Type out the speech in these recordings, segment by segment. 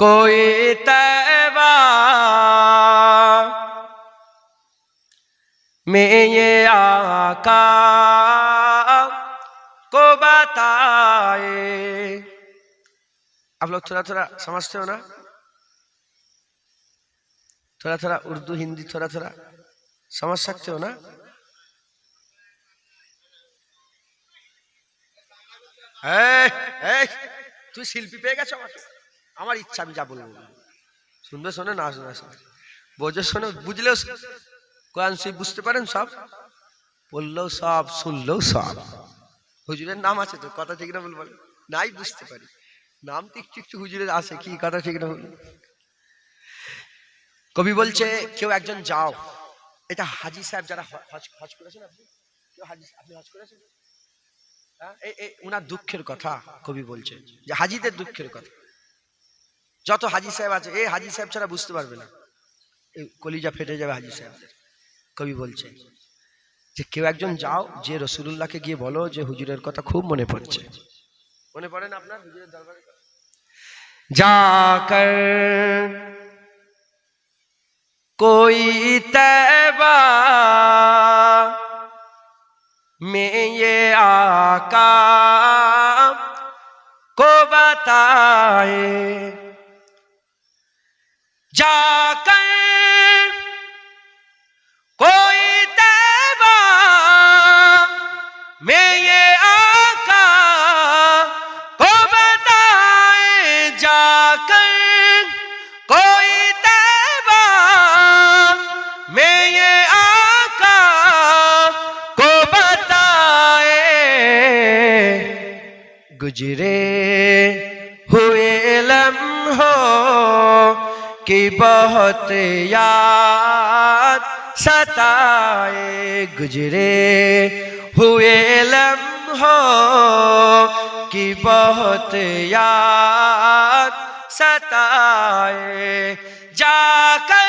कोई तैबा में ये आका को बताए आप लोग थोड़ा थोड़ा समझते हो ना थोड़ा थोड़ा उर्दू हिंदी थोड़ा थोड़ा समझ सकते हो ना এই, এই, তুই শিল্পী পেয়ে গেছো আমাকে আমার ইচ্ছা, আমি যা বলব। শুনবে শোনে, না শোনা শোনে। বোঝো শোনে, বুঝলেও কোরআন শরীফ বুঝতে পারেন সব? বললেও সব, শুনলেও সব। হুজুরের নাম আছে তো, কথা ঠিক না বলব নাই, বুঝতে পারি। নাম তো একটু একটু হুজুরের আছে, কি কথা ঠিক না বলব কবি বলছে, কেউ একজন যাও। এটা হাজি সাহেব যারা হজ হজ করেছেন আপনি? কেউ হাজি আপনি হজ করেছেন? হ্যাঁ এই উনার দুঃখের কথা কবি বলছে, যে হাজিদের দুঃখের কথা। যত হাজি সাহেব আছে এই হাজি সাহেব ছাড়া বুঝতে পারবে না এই কলিজা ফেটে যাবে হাজি সাহেবদের কবি বলছে যে কেউ একজন যাও যে রসুল্লাহকে গিয়ে বলো যে হুজুরের কথা খুব মনে পড়ছে মনে পড়ে না আপনার হুজুরের দরবারে जाकर कोई तैबा में ये आका को बताए کر کوئی تیبہ میں یہ آقا کو بتائے۔ گجرے ہوئے لمحوں کی بہت یاد ستائے۔ گجرے ہوئے لمحوں کی بہت یاد ستائے جا کر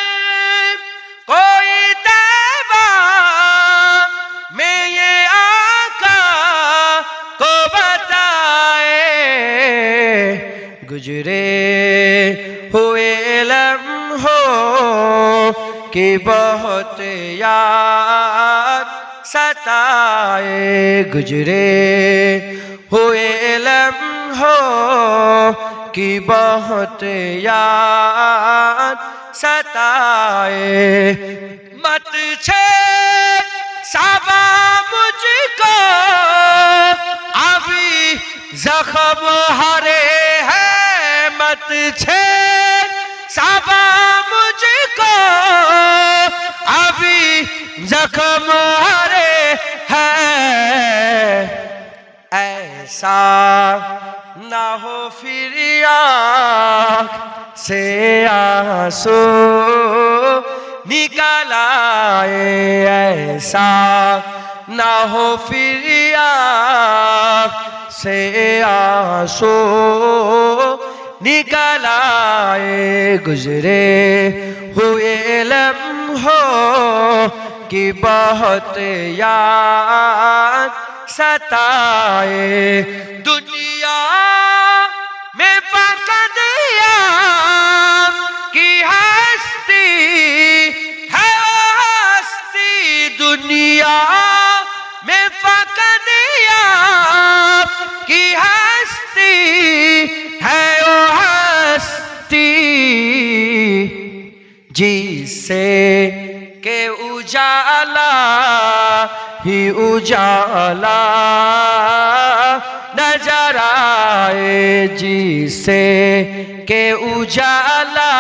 کوئی تیبہ میں یہ آقا کو بتائے۔ گجرے ہوئے لمحوں کی بہت یاد ستائے گجرے ہوئے لمحوں کی بہت یاد ستائے مت چھے صبا مجھ کو ابھی زخم ہرے ہیں مت چھے صبا مجھ کو ابھی زخم ہرے ہیں ایسا نہ ہو پھر آنکھ سے آنسو نکالا ایسا، نہ ہو پھر آنکھ سے آنسو نکالا گزرے ہوئے لمحوں کی بہت یاد ستائے دنیا جسے کہ اجالا ہی اجالا نظر آئے جسے کہ اجالا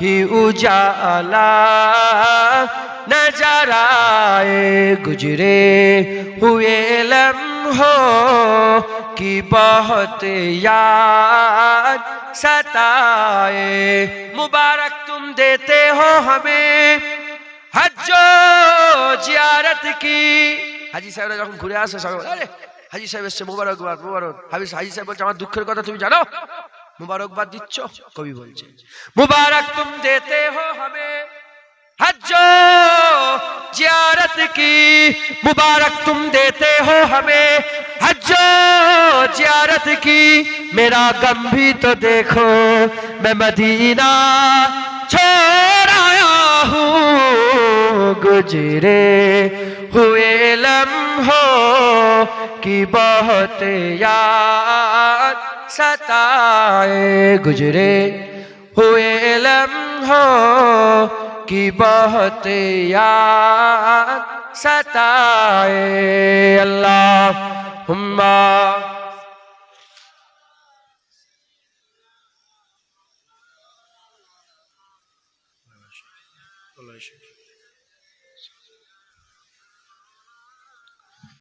ہی اجالا نظر آئے گزرے ہوئے لمحوں কি بہت সতায়ে মুবারক তুম দেতে হো হমে ہمیں জিয়ারত কি হাজি সাহেবরা যখন ঘুরে আসে সব আরে, হাজি সাহেব এসছে, মুবারকবাদ, মুবারক। হাবিস হাজি সাহেব বলছে, আমার দুঃখের কথা তুমি জানো? মুবারকবাদ দিচ্ছ? কবি বলছে, মুবারক তুম দেতে হো হমে। حج জিয়ারত কি? মুবারক তুম দেতে হো হমে। حجو جیارت کی۔ میرا گم بھی تو دیکھو، میں مدینہ چھوڑ آیا ہوں۔ گجرے ہوئے لمحوں کی بہت یاد ستائے۔ گجرے ہوئے لمحوں کی بہت یاد ستائے۔ اللہ হুম্মা Allah